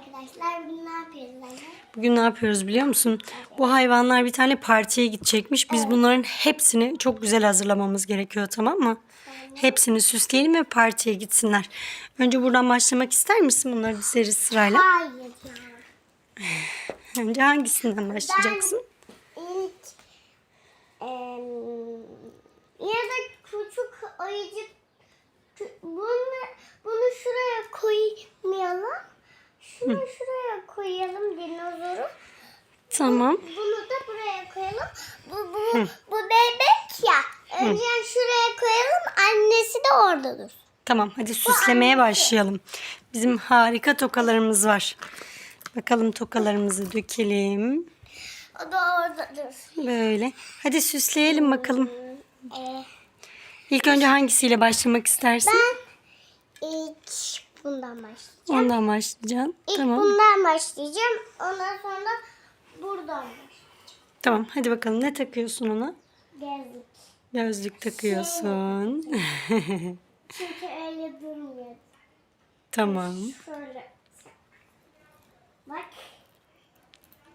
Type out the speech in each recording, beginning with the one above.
arkadaşlar. Bugün ne yapıyoruz anne? Bugün ne yapıyoruz biliyor musun? Bu hayvanlar bir tane partiye gidecekmiş. Biz bunların hepsini çok güzel hazırlamamız gerekiyor tamam mı? Hepsini süsleyelim ve partiye gitsinler. Önce buradan başlamak ister misin? Bunları dizeriz sırayla. Hayır ya. Önce hangisinden başlayacaksın? İlk em, ya da küçük ayıcık bunu, bunu şuraya koymayalım. Şunu şuraya koyalım dinozoru. Tamam. Bunu da buraya koyalım. Bu, bu, bu bebek ya. Önce şuraya koyalım. Annesi de orada dur. Tamam hadi süslemeye başlayalım. Bizim harika tokalarımız var. Bakalım tokalarımızı dökelim. O da orada dur. Böyle. Hadi süsleyelim bakalım. Ee, İlk önce hangisiyle başlamak istersin? ben ilk bundan başlayacağım. Ondan başlayacaksın. İlk Tamam. bundan başlayacağım. Ondan sonra buradan başlayacağım. Tamam hadi bakalım ne takıyorsun ona? Gezdik. Gözlük takıyorsun. Çünkü öyle durmuyor. tamam. Şöyle. Bak.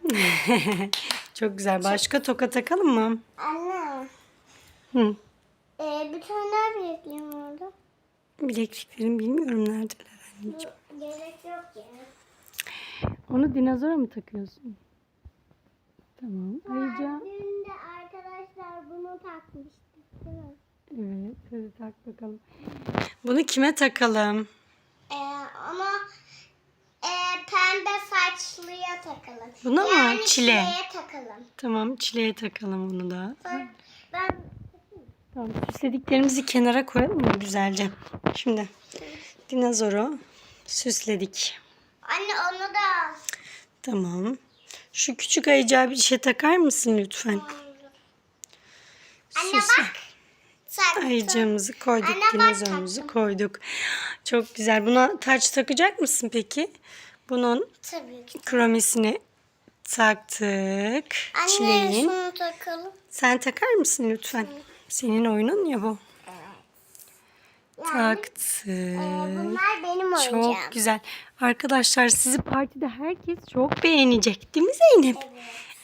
Çok güzel. Başka toka takalım mı? Anne. Hı. Ee, bir tane daha bilekliğim oldu. Bilekliklerim bilmiyorum neredeler Gerek yok ya. Onu dinozora mı takıyorsun? Tamam. Ayrıca Dün de arkadaşlar bunu takmıştık. değil mi? evet hadi tak bakalım. Bunu kime takalım? Ee, ama e, pembe saçlıya takalım. Buna mı? Yani Çile. çileye takalım. Tamam çileğe takalım onu da. Ben, ben Tamam süslediklerimizi kenara koyalım mı güzelce? Şimdi dinozoru süsledik. anne onu da al. Tamam. Şu küçük ayıcağı bir şey takar mısın lütfen? Anne Süsle. bak. Sen Ayıcığımızı koyduk, Anne bak dinozorumuzu taktım. koyduk. Çok güzel. Buna taç takacak mısın peki? Bunun Tabii ki. kromesini taktık. Anne Çileğin. şunu takalım. Sen takar mısın lütfen? Senin oyunun ya bu. Taktık. Bunlar benim oyuncağım. Çok güzel. Arkadaşlar sizi partide herkes çok beğenecek. Değil mi Zeynep?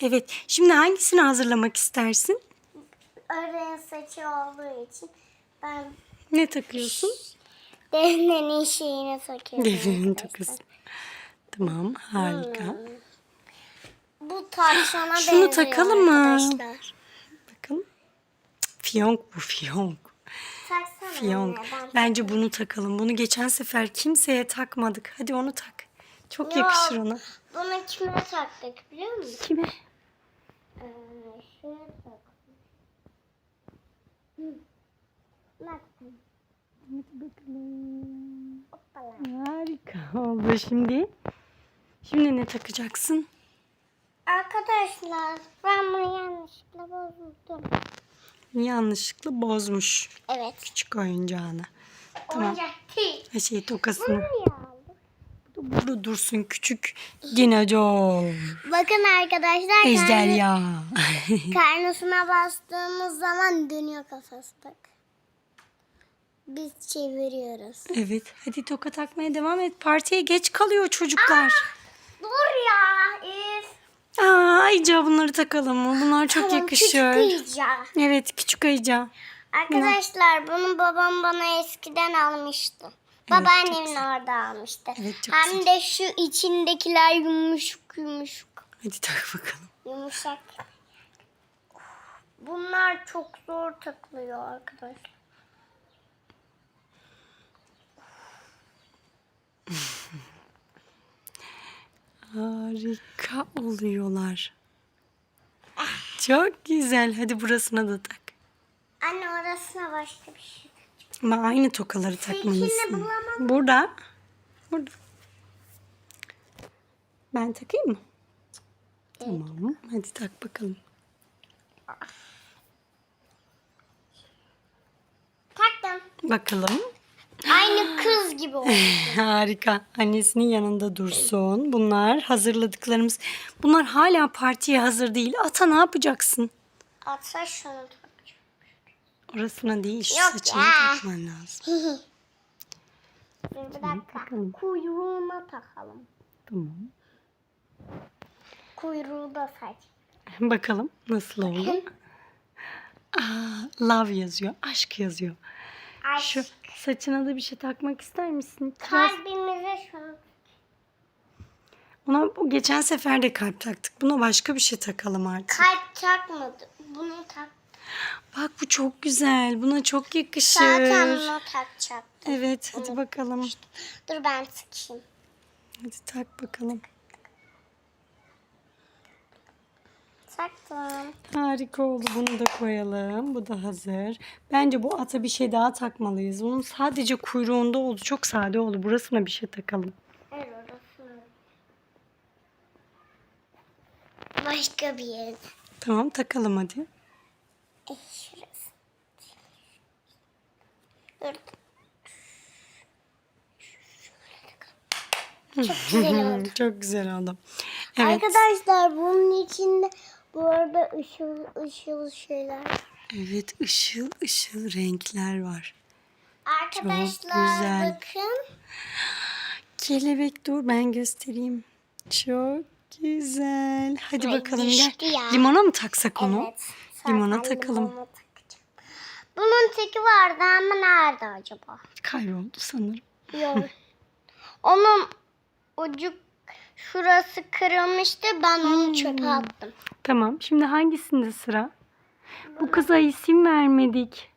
Evet. Şimdi hangisini hazırlamak istersin? Öyle saçı olduğu için ben Ne takıyorsun? Defne'nin şeyine takıyorum. Devrenin arkadaşlar. takısı. Tamam. Harika. Bu tavşana Şunu benziyor takalım mı? arkadaşlar. Bakın. Fiyonk bu fiyonk. Taksana Fiyonk. Bence bunu takalım. Bunu geçen sefer kimseye takmadık. Hadi onu tak. Çok Yok. yakışır ona. Bunu kime taktık biliyor musun? Kime? Ee, şuraya taktık. Hı. Baktım. Hadi bakalım. Hoppala. Harika oldu şimdi. Şimdi ne takacaksın? Arkadaşlar ben bunu yanlışlıkla bozdum. Yanlışlıkla bozmuş Evet. küçük oyuncağını. Tamam. Oyuncak değil. Ha şey tokasını. Burada dursun küçük dinozor. Bakın arkadaşlar karnı- Ejderha. karnısına bastığımız zaman dönüyor kafası. Biz çeviriyoruz. evet hadi toka takmaya devam et. Partiye geç kalıyor çocuklar. Dur ya. Üf. Aa, ayıca bunları takalım mı? Bunlar çok Tamam, yakışır. Küçük kıyacağım. Evet küçük ayıca. Arkadaşlar bunu babam bana eskiden almıştı. Babaannemin orada almıştı. Evet, çok Hem de şu içindekiler yumuşak yumuşak. Hadi tak bakalım. Yumuşak. Bunlar çok zor takılıyor arkadaşlar. Harika oluyorlar. Çok güzel. Hadi burasına da tak. Anne orasına başka bir şey. Ama aynı tokaları takmalısın. Burada. Burada. Ben takayım mı? Tamam. Hadi tak bakalım. Taktım. Bakalım. Aynı kız gibi oldu. Harika. Annesinin yanında dursun. Bunlar hazırladıklarımız. Bunlar hala partiye hazır değil. Ata ne yapacaksın? Atsa şunu takacağım. Orasına değil. Şu Yok saçını ya. takman lazım. Dur bir dakika. Kuyruğuna takalım. Tamam. Kuyruğu da saç. Bakalım nasıl oldu. Aa, love yazıyor. Aşk yazıyor. Ay, Şu saçına da bir şey takmak ister misin? Biraz kalbimize şunu. Ona o geçen sefer de kalp taktık. Buna başka bir şey takalım artık. Kalp takmadı. Bunu tak. Bak bu çok güzel. Buna çok yakışır. Zaten bunu takacak. Evet hadi bakalım. Dur ben sıkayım. Hadi tak bakalım. Taktım. Harika oldu. Bunu da koyalım. Bu da hazır. Bence bu ata bir şey daha takmalıyız. Onun sadece kuyruğunda oldu. Çok sade oldu. Burasına bir şey takalım. Evet orası. Başka bir yere. Tamam takalım hadi. Şurası. Dur. Çok güzel oldu. Çok güzel oldu. Evet. Arkadaşlar bunun içinde bu arada ışıl ışıl şeyler. Evet ışıl ışıl renkler var. Arkadaşlar güzel. bakın. Kelebek dur ben göstereyim. Çok güzel. Hadi Ay, bakalım gel. ya. Limona mı taksak onu? Evet. Limona takalım. limona. Bunun teki vardı ama nerede acaba? Kayboldu sanırım. Yok. Onun ucu şurası kırılmıştı. Ben onu çöpe attım. Tamam şimdi hangisinde sıra? Bu kıza isim vermedik.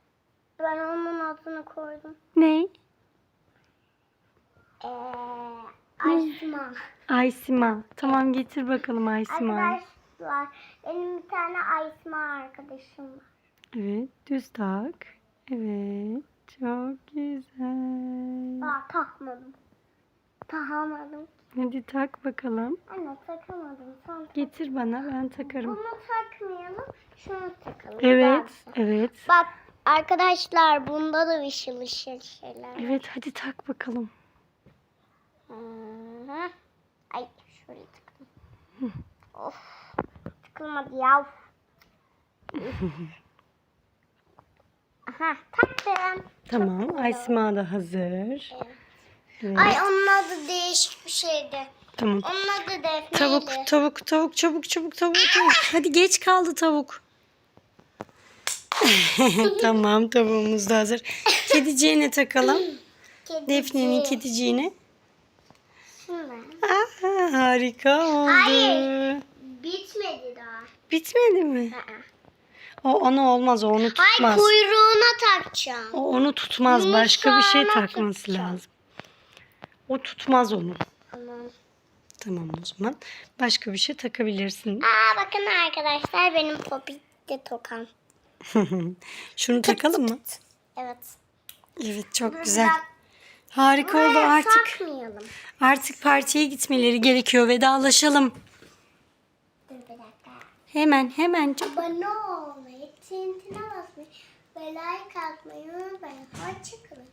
Ben onun adını koydum. Ne? Ee, Aysma. Aysima. Tamam getir bakalım Aysima'yı. Arkadaşlar benim bir tane Aysma arkadaşım var. Evet düz tak. Evet çok güzel. Daha takmadım. Takamadım. Hadi tak bakalım. Anne takamadım. Sen tak. Getir bana ben takarım. Bunu takmayalım. Şunu takalım. Evet Daha- evet. Bak arkadaşlar bunda da ışıl ışıl şeyler. Evet hadi tak bakalım. Hı hı. Ay şöyle tıkladım. of. Tıklamadı ya. Aha taktım. Tamam Aysima da hazır. Evet. Ay onun adı değişik bir şeydi. Tamam. Onun adı Defne'ydi. Tavuk, tavuk, tavuk, çabuk, çabuk, tavuk. Hadi geç kaldı tavuk. tamam, tavuğumuz da hazır. Kediciğine takalım. Kedisi. Defne'nin kediciğine. Aa, harika oldu. Hayır. Bitmedi daha. Bitmedi mi? O ona olmaz, o onu tutmaz. kuyruğuna takacağım. O onu tutmaz, başka bir şey Yumuşağına takması lazım. O tutmaz onu. Tamam. Tamam o zaman. Başka bir şey takabilirsin. Aa bakın arkadaşlar benim popitli tokam. Şunu takalım mı? Evet. Evet, çok güzel. Harika oldu Buraya artık. takmayalım. Artık partiye gitmeleri gerekiyor. Vedalaşalım. Dur bir dakika. Hemen hemen. Çok... Abone olmayı, tintine basmayı ve like atmayı unutmayın. Hoşçakalın.